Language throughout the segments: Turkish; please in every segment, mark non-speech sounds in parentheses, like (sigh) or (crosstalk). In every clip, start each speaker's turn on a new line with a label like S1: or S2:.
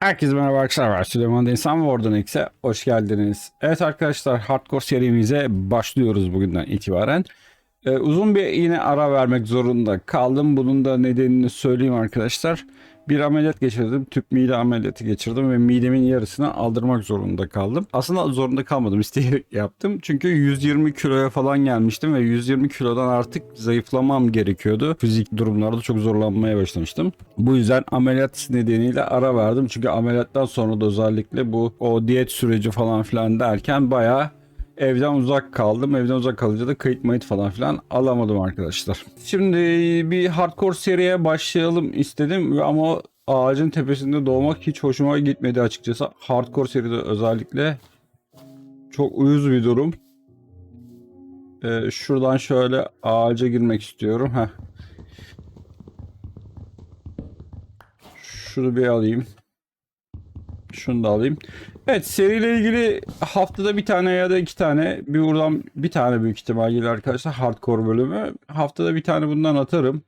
S1: Herkese merhaba arkadaşlar. Ben Süleyman Denizhan ve Oradan X'e hoş geldiniz. Evet arkadaşlar Hardcore serimize başlıyoruz bugünden itibaren. Ee, uzun bir yine ara vermek zorunda kaldım. Bunun da nedenini söyleyeyim arkadaşlar. Bir ameliyat geçirdim. Tüp mide ameliyatı geçirdim ve midemin yarısını aldırmak zorunda kaldım. Aslında zorunda kalmadım. isteyerek (laughs) yaptım. Çünkü 120 kiloya falan gelmiştim ve 120 kilodan artık zayıflamam gerekiyordu. Fizik durumlarda çok zorlanmaya başlamıştım. Bu yüzden ameliyat nedeniyle ara verdim. Çünkü ameliyattan sonra da özellikle bu o diyet süreci falan filan derken bayağı evden uzak kaldım. Evden uzak kalınca da kayıt mayıt falan filan alamadım arkadaşlar. Şimdi bir hardcore seriye başlayalım istedim ama ağacın tepesinde doğmak hiç hoşuma gitmedi açıkçası. Hardcore seride özellikle çok uyuz bir durum. Ee, şuradan şöyle ağaca girmek istiyorum. Heh. Şunu bir alayım. Şunu da alayım. Evet seriyle ilgili haftada bir tane ya da iki tane bir buradan bir tane büyük ihtimal gelir arkadaşlar hardcore bölümü. Haftada bir tane bundan atarım.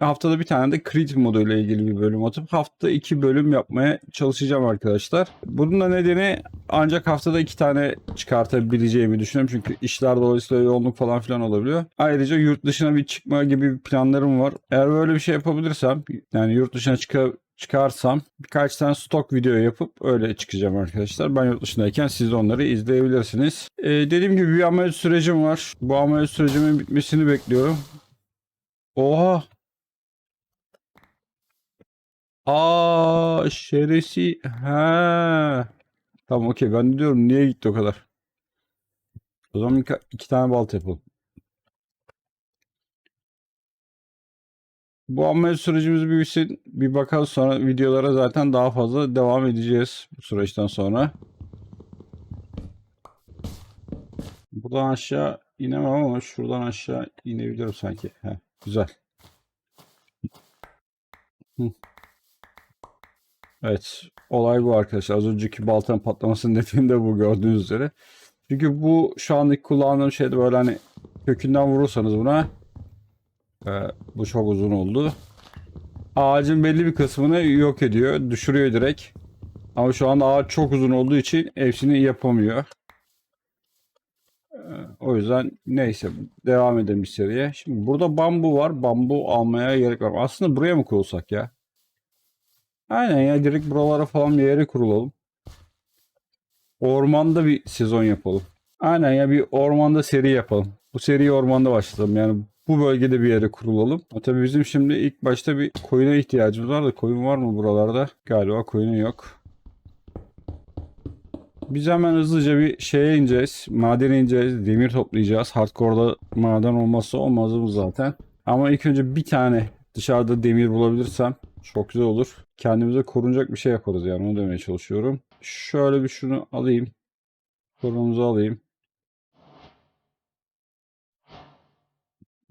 S1: Haftada bir tane de Creed moduyla ilgili bir bölüm atıp hafta iki bölüm yapmaya çalışacağım arkadaşlar. Bunun da nedeni ancak haftada iki tane çıkartabileceğimi düşünüyorum. Çünkü işler dolayısıyla yoğunluk falan filan olabiliyor. Ayrıca yurt dışına bir çıkma gibi planlarım var. Eğer böyle bir şey yapabilirsem yani yurt dışına çıka, çıkarsam birkaç tane stok video yapıp öyle çıkacağım arkadaşlar. Ben yurt dışındayken siz de onları izleyebilirsiniz. Ee, dediğim gibi bir ameliyat sürecim var. Bu ameliyat sürecimin bitmesini bekliyorum. Oha! Aa şeresi. Ha. Tamam okey ben diyorum niye gitti o kadar. O zaman iki tane balta yapalım. Bu ameliyat sürecimiz bitsin. Bir bakalım sonra videolara zaten daha fazla devam edeceğiz bu süreçten sonra. Buradan aşağı inemem ama şuradan aşağı inebilirim sanki. Heh, güzel. Evet. Olay bu arkadaşlar. Az önceki baltanın patlamasının nedeni (laughs) de bu gördüğünüz üzere. Çünkü bu şu andaki kullandığım şeyde böyle hani kökünden vurursanız buna e, bu çok uzun oldu. Ağacın belli bir kısmını yok ediyor. Düşürüyor direkt. Ama şu anda ağaç çok uzun olduğu için hepsini yapamıyor. E, o yüzden neyse devam edelim bir seriye. Şimdi burada bambu var. Bambu almaya gerek var. Aslında buraya mı kurulsak ya? Aynen ya direkt buralara falan bir yere kurulalım. Ormanda bir sezon yapalım. Aynen ya bir ormanda seri yapalım. Bu seriyi ormanda başlatalım. Yani bu bölgede bir yere kurulalım. Ha, tabii bizim şimdi ilk başta bir koyuna ihtiyacımız var da koyun var mı buralarda? Galiba koyunu yok. Biz hemen hızlıca bir şeye ineceğiz. Madene ineceğiz. Demir toplayacağız. Hardcore'da maden olmazsa olmazımız zaten. Ama ilk önce bir tane dışarıda demir bulabilirsem çok güzel olur. Kendimize korunacak bir şey yaparız yani onu demeye çalışıyorum. Şöyle bir şunu alayım. Korumuzu alayım.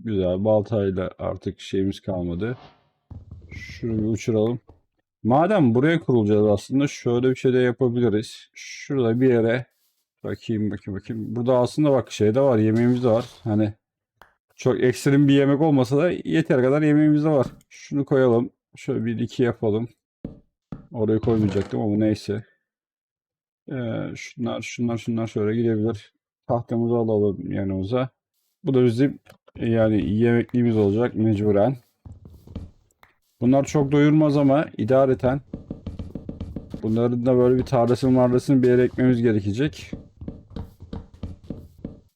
S1: Güzel baltayla artık şeyimiz kalmadı. Şunu bir uçuralım. Madem buraya kurulacağız aslında şöyle bir şey de yapabiliriz. Şurada bir yere bakayım bakayım bakayım. Burada aslında bak şey de var yemeğimiz de var. Hani çok ekstrem bir yemek olmasa da yeter kadar yemeğimiz de var. Şunu koyalım. Şöyle bir iki yapalım. Oraya koymayacaktım ama neyse. Ee, şunlar şunlar şunlar şöyle gidebilir. Tahtamızı alalım yanımıza. Bu da bizim yani yemekliğimiz olacak mecburen. Bunlar çok doyurmaz ama idareten bunların da böyle bir tarlasını marlasını bir yere ekmemiz gerekecek.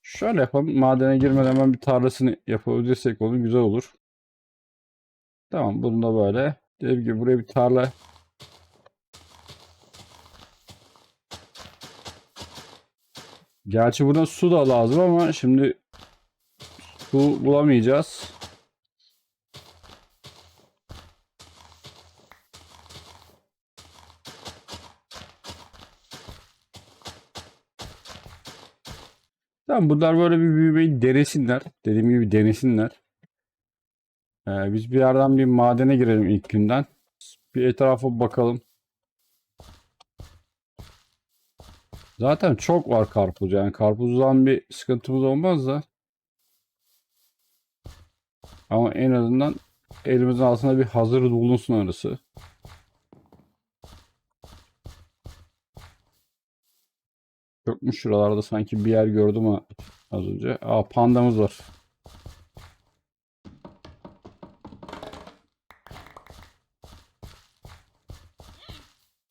S1: Şöyle yapalım. Madene girmeden hemen bir tarlasını yapabilirsek onu güzel olur. Tamam bunu da böyle. Dediğim gibi buraya bir tarla Gerçi buna su da lazım ama şimdi su bulamayacağız. Tamam bunlar böyle bir büyümeyi denesinler. Dediğim gibi denesinler. Ee, biz bir yerden bir madene girelim ilk günden. Bir etrafa bakalım. Zaten çok var karpuz yani karpuzdan bir sıkıntımız olmaz da. Ama en azından elimizin altında bir hazır bulunsun arası. Çökmüş şuralarda sanki bir yer gördüm ha az önce. Aa pandamız var.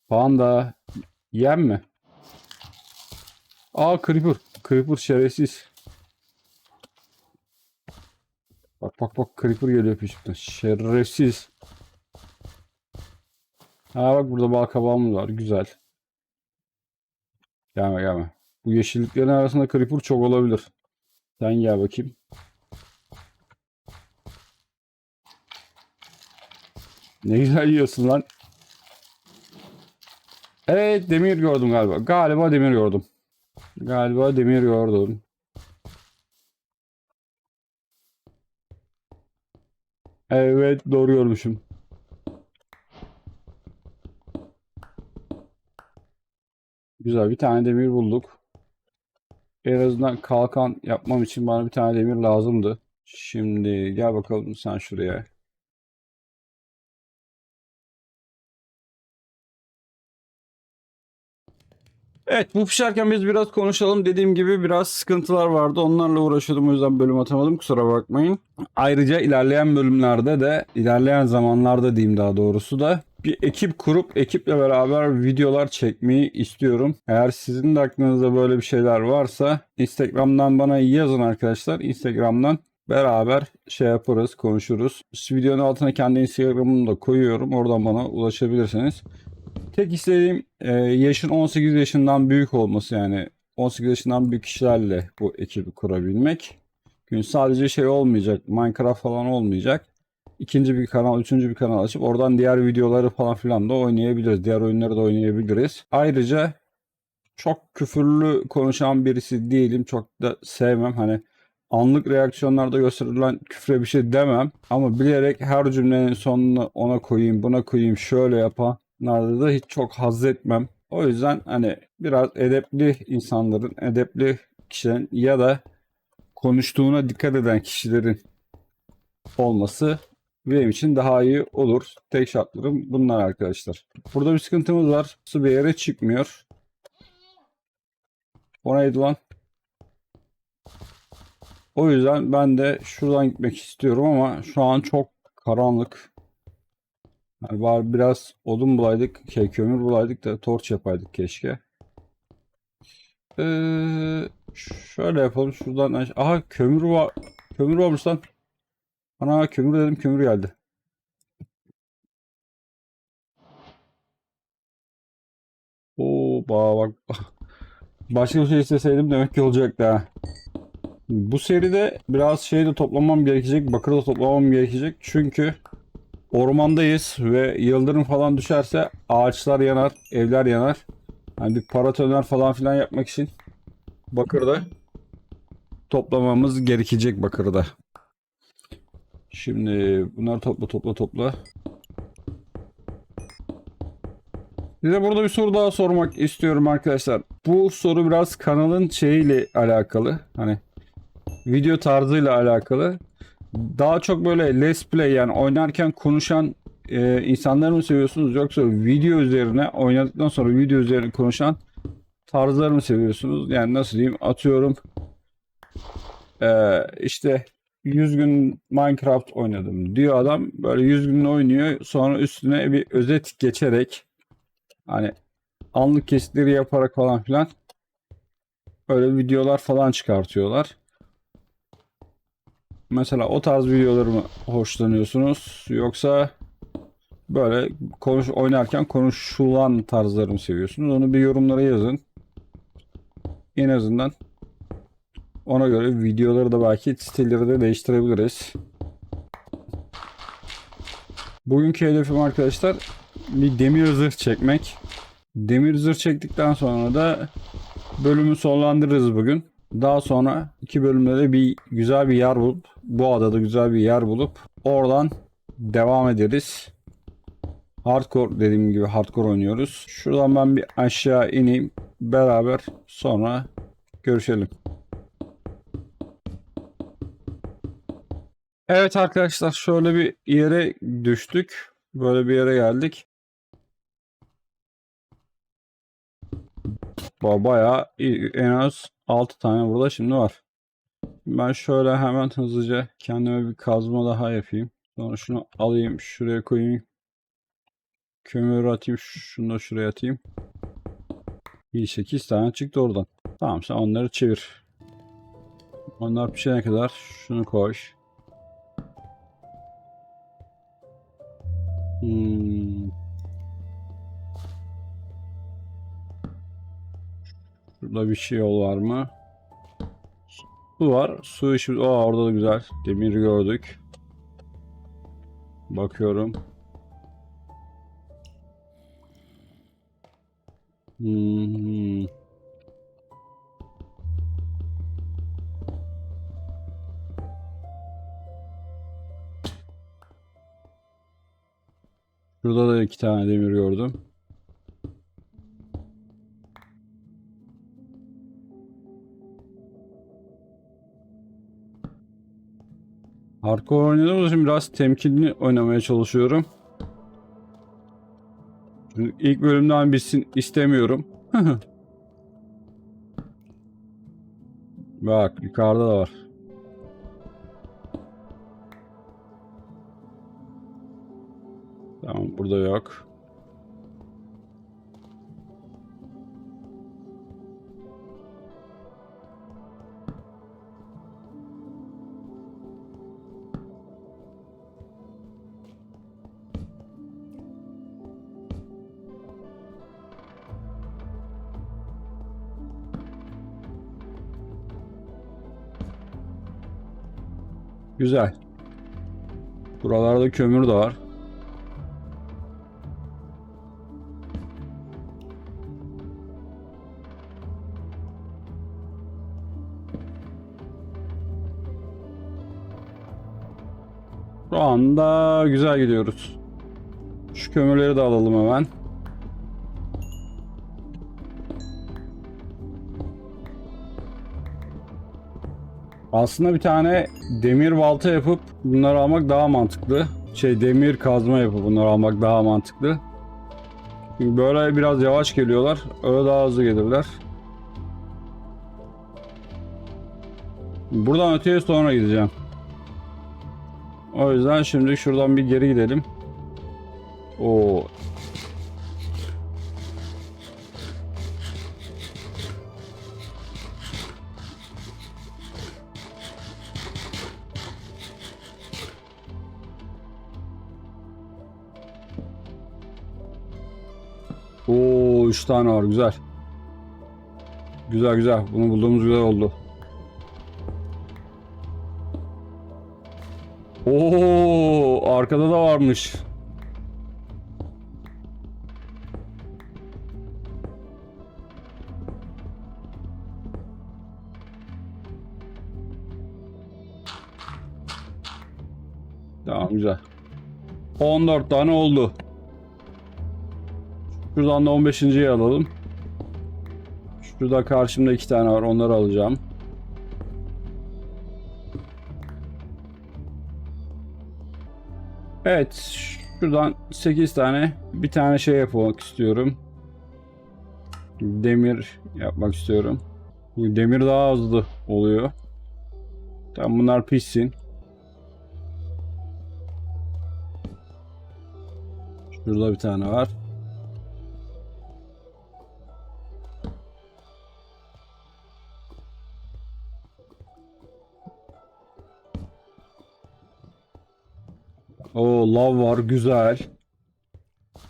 S1: Panda yem mi? Aa creeper. Creeper şerefsiz. Bak bak bak Creeper geliyor peşimden. Şerefsiz. Ha bak burada bal kabağımız var. Güzel. Gelme gelme. Bu yeşilliklerin arasında Creeper çok olabilir. Sen gel bakayım. Ne güzel yiyorsun lan. Evet demir gördüm galiba. Galiba demir gördüm. Galiba demir gördüm. Evet doğru görmüşüm. Güzel bir tane demir bulduk. En azından kalkan yapmam için bana bir tane demir lazımdı. Şimdi gel bakalım sen şuraya. Evet bu pişerken biz biraz konuşalım. Dediğim gibi biraz sıkıntılar vardı. Onlarla uğraşıyordum o yüzden bölüm atamadım. Kusura bakmayın. Ayrıca ilerleyen bölümlerde de ilerleyen zamanlarda diyeyim daha doğrusu da bir ekip kurup ekiple beraber videolar çekmeyi istiyorum. Eğer sizin de aklınızda böyle bir şeyler varsa Instagram'dan bana yazın arkadaşlar. Instagram'dan beraber şey yaparız, konuşuruz. Şu videonun altına kendi Instagram'ımı da koyuyorum. Oradan bana ulaşabilirsiniz. Tek istediğim e, yaşın 18 yaşından büyük olması yani 18 yaşından büyük kişilerle bu ekibi kurabilmek. Gün sadece şey olmayacak, Minecraft falan olmayacak. İkinci bir kanal, üçüncü bir kanal açıp oradan diğer videoları falan filan da oynayabiliriz. Diğer oyunları da oynayabiliriz. Ayrıca çok küfürlü konuşan birisi değilim. Çok da sevmem. Hani anlık reaksiyonlarda gösterilen küfre bir şey demem. Ama bilerek her cümlenin sonunu ona koyayım, buna koyayım, şöyle yapanlarda da hiç çok haz etmem. O yüzden hani biraz edepli insanların, edepli kişilerin ya da konuştuğuna dikkat eden kişilerin olması benim için daha iyi olur. Tek şartlarım bunlar arkadaşlar. Burada bir sıkıntımız var. Su bir yere çıkmıyor. O neydi lan? O yüzden ben de şuradan gitmek istiyorum ama şu an çok karanlık. Yani var biraz odun bulaydık, şey, kömür bulaydık da torç yapaydık keşke. Ee, şöyle yapalım şuradan. Aha kömür var. Kömür varmış lan. Ana kömür dedim kömür geldi. Oo bak. (laughs) Başka bir şey isteseydim demek ki olacaktı ha. Bu seride biraz şey de toplamam gerekecek. Bakır da toplamam gerekecek. Çünkü ormandayız ve yıldırım falan düşerse ağaçlar yanar, evler yanar. Hani bir paratoner falan filan yapmak için bakır da toplamamız gerekecek bakırı da. Şimdi bunları topla topla topla. Size burada bir soru daha sormak istiyorum arkadaşlar. Bu soru biraz kanalın şeyiyle alakalı. Hani video tarzıyla alakalı. Daha çok böyle let's play yani oynarken konuşan e, insanları mı seviyorsunuz yoksa video üzerine oynadıktan sonra video üzerine konuşan tarzları mı seviyorsunuz? Yani nasıl diyeyim atıyorum e, işte 100 gün Minecraft oynadım diyor adam. Böyle 100 gün oynuyor. Sonra üstüne bir özet geçerek hani anlık kesitleri yaparak falan filan böyle videolar falan çıkartıyorlar. Mesela o tarz videoları mı hoşlanıyorsunuz yoksa böyle konuş oynarken konuşulan tarzları mı seviyorsunuz? Onu bir yorumlara yazın. En azından ona göre videoları da belki stilleri de değiştirebiliriz. Bugünkü hedefim arkadaşlar bir demir zırh çekmek. Demir zırh çektikten sonra da bölümü sonlandırırız bugün. Daha sonra iki bölümde de bir güzel bir yer bulup bu adada güzel bir yer bulup oradan devam ederiz. Hardcore dediğim gibi hardcore oynuyoruz. Şuradan ben bir aşağı ineyim. Beraber sonra görüşelim. Evet arkadaşlar şöyle bir yere düştük. Böyle bir yere geldik. Bayağı en az 6 tane burada şimdi var. Ben şöyle hemen hızlıca kendime bir kazma daha yapayım. Sonra şunu alayım şuraya koyayım. Kömür atayım. Şunu da şuraya atayım. İyi 8 tane çıktı oradan. Tamam sen onları çevir. Onlar pişene kadar şunu koy. Hmm. Şurada bir şey yol var mı? Su var. Su işi. Aa, orada da güzel. Demir gördük. Bakıyorum. Hmm. Şurada da iki tane demir gördüm. Hardcore oynadığım için biraz temkinli oynamaya çalışıyorum. Çünkü ilk bölümden bitsin istemiyorum. (laughs) Bak yukarıda da var. Tamam burada yok. Güzel. Buralarda kömür de var. Şu anda güzel gidiyoruz. Şu kömürleri de alalım hemen. Aslında bir tane demir balta yapıp bunları almak daha mantıklı. Şey demir kazma yapıp bunları almak daha mantıklı. Çünkü böyle biraz yavaş geliyorlar. Öyle daha hızlı gelirler. Buradan öteye sonra gideceğim. O yüzden şimdi şuradan bir geri gidelim. Oo. Tane var güzel. Güzel güzel. Bunu bulduğumuz güzel oldu. Oo, arkada da varmış. Tamam güzel. 14 tane oldu. Şuradan da 15.yi alalım. Şurada karşımda iki tane var. Onları alacağım. Evet. Şuradan 8 tane bir tane şey yapmak istiyorum. Demir yapmak istiyorum. Demir daha hızlı oluyor. Tamam bunlar pişsin. Şurada bir tane var. Lav var güzel.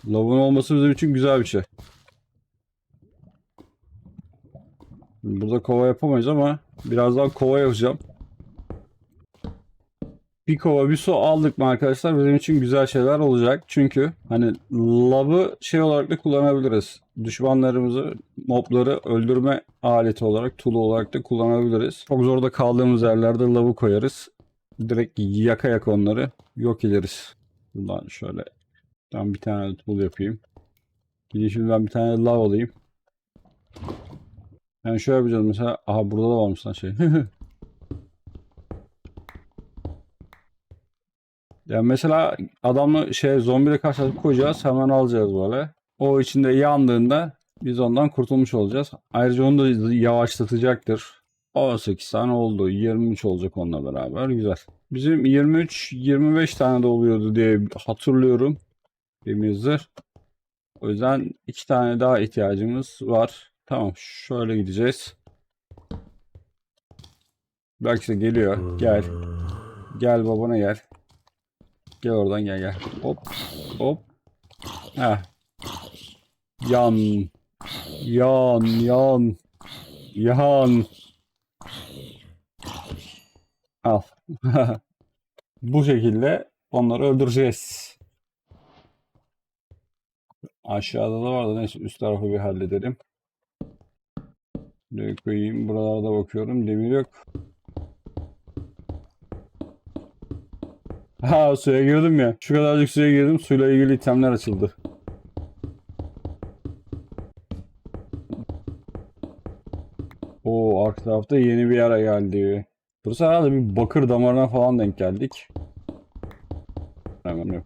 S1: Lavın olması bizim için güzel bir şey. Burada kova yapamayız ama birazdan kova yapacağım. Bir kova bir su aldık mı arkadaşlar bizim için güzel şeyler olacak. Çünkü hani lavı şey olarak da kullanabiliriz. Düşmanlarımızı, mobları öldürme aleti olarak, tool olarak da kullanabiliriz. Çok zorda kaldığımız yerlerde lavı koyarız. Direkt yaka yaka onları yok ederiz. Buradan şöyle tam bir tane tool yapayım. Gideyim şimdi ben bir tane lav alayım. Yani şöyle yapacağız mesela. Aha burada da varmış lan şey. (laughs) Yani mesela adamı şey zombiyle karşılaşıp koyacağız hemen alacağız böyle. O içinde yandığında Biz ondan kurtulmuş olacağız. Ayrıca onu da yavaşlatacaktır. 18 tane oldu. 23 olacak onunla beraber. Güzel. Bizim 23-25 tane de oluyordu diye hatırlıyorum. Elimizdir. O yüzden iki tane daha ihtiyacımız var. Tamam şöyle gideceğiz. Bak işte geliyor. Gel. Gel babana gel. Gel oradan gel gel. Hop. Hop. Heh. Yan. Yan. Yan. Yan. Al. (laughs) Bu şekilde onları öldüreceğiz. Aşağıda da vardı. Neyse üst tarafı bir halledelim. Buraya koyayım. Buralarda bakıyorum. Demir yok. (laughs) Ha suya girdim ya. Şu kadarcık suya girdim. Suyla ilgili itemler açıldı. Oo arka tarafta yeni bir yere geldi. Burası herhalde bir bakır damarına falan denk geldik. Hemen yok.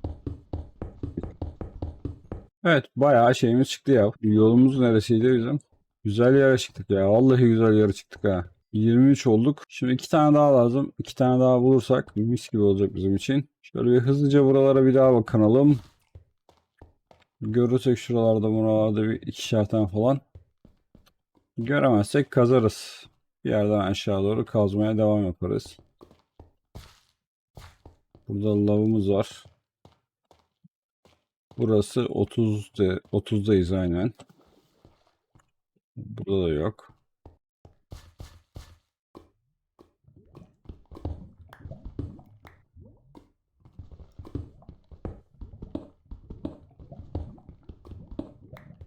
S1: Evet bayağı şeyimiz çıktı ya. Yolumuz neresiydi bizim? Güzel yere çıktık ya. Vallahi güzel yere çıktık ha. 23 olduk. Şimdi iki tane daha lazım. İki tane daha bulursak mis gibi olacak bizim için. Şöyle bir hızlıca buralara bir daha bakalım. Görürsek şuralarda buralarda bir ikişer tane falan. Göremezsek kazarız. Yerden aşağı doğru kazmaya devam yaparız. Burada lavımız var. Burası 30 de, 30'dayız aynen. Burada da yok.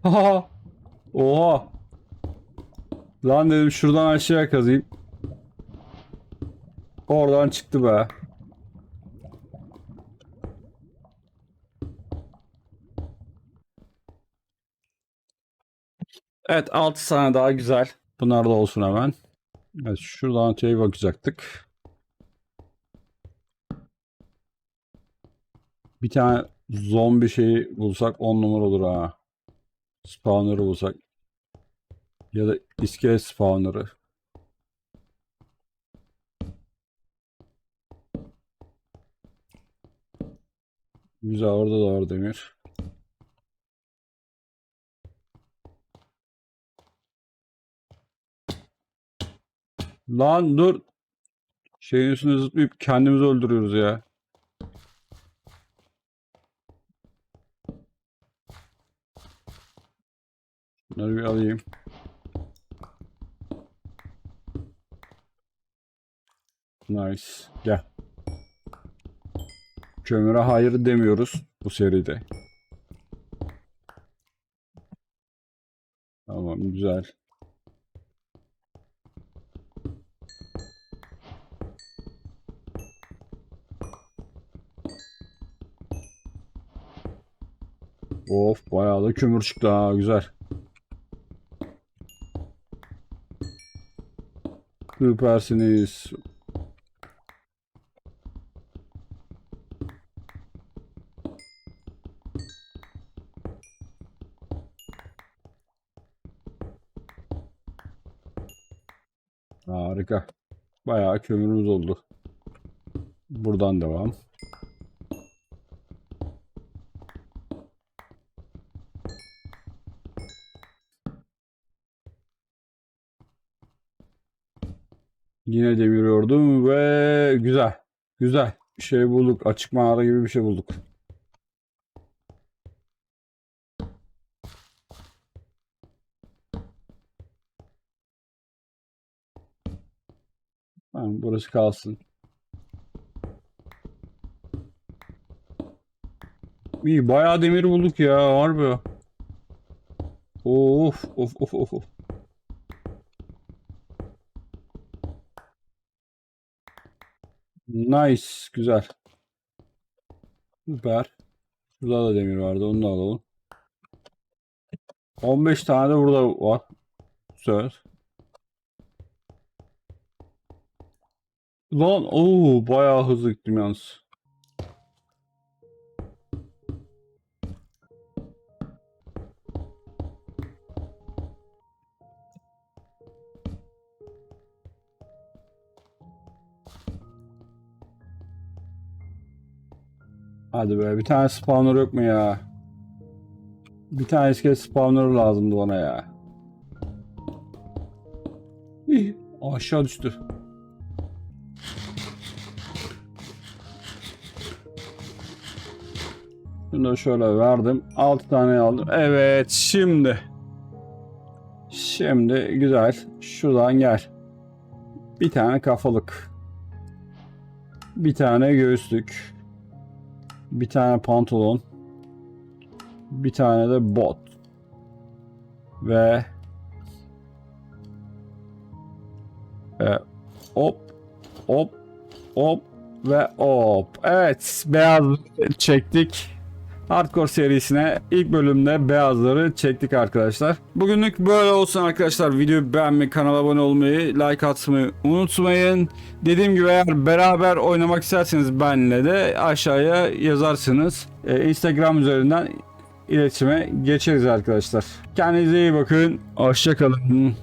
S1: Haha. (laughs) Oha. Lan dedim şuradan aşağı kazayım. Oradan çıktı be. Evet 6 tane daha güzel. Bunlar da olsun hemen. Evet şuradan öteye bakacaktık. Bir tane zombi şeyi bulsak 10 numara olur ha. Spawner'ı bulsak. Ya da iskelet spawner'ı. Güzel orada da var demir. Lan dur. Şeyin üstüne zıplayıp kendimizi öldürüyoruz ya. Bunları bir alayım. Nice. Gel. Kömüre hayır demiyoruz bu seride. Tamam güzel. Of bayağı da kömür çıktı ha güzel. Süpersiniz. Harika. Bayağı kömürümüz oldu. Buradan devam. Yine deviriyordum ve güzel. Güzel. Bir şey bulduk. Açık mağara gibi bir şey bulduk. Tamam, burası kalsın. İyi bayağı demir bulduk ya harbi. Of of of of of. Nice. Güzel. Süper. Burada da demir vardı. Onu da alalım. 15 tane de burada var. Güzel. Lan ooo bayağı hızlı gittim yalnız. Hadi be bir tane spawner yok mu ya? Bir tane iskelet spawner lazımdı bana ya. İh, aşağı düştü. Şunu da şöyle verdim. 6 tane aldım. Evet şimdi. Şimdi güzel. Şuradan gel. Bir tane kafalık. Bir tane göğüslük. Bir tane pantolon. Bir tane de bot. Ve ve hop hop hop ve hop. Evet beyaz çektik. Hardcore serisine ilk bölümde beyazları çektik arkadaşlar. Bugünlük böyle olsun arkadaşlar. Videoyu beğenmeyi, kanala abone olmayı, like atmayı unutmayın. Dediğim gibi eğer beraber oynamak isterseniz benle de aşağıya yazarsınız. Ee, Instagram üzerinden iletişime geçeriz arkadaşlar. Kendinize iyi bakın. Hoşçakalın.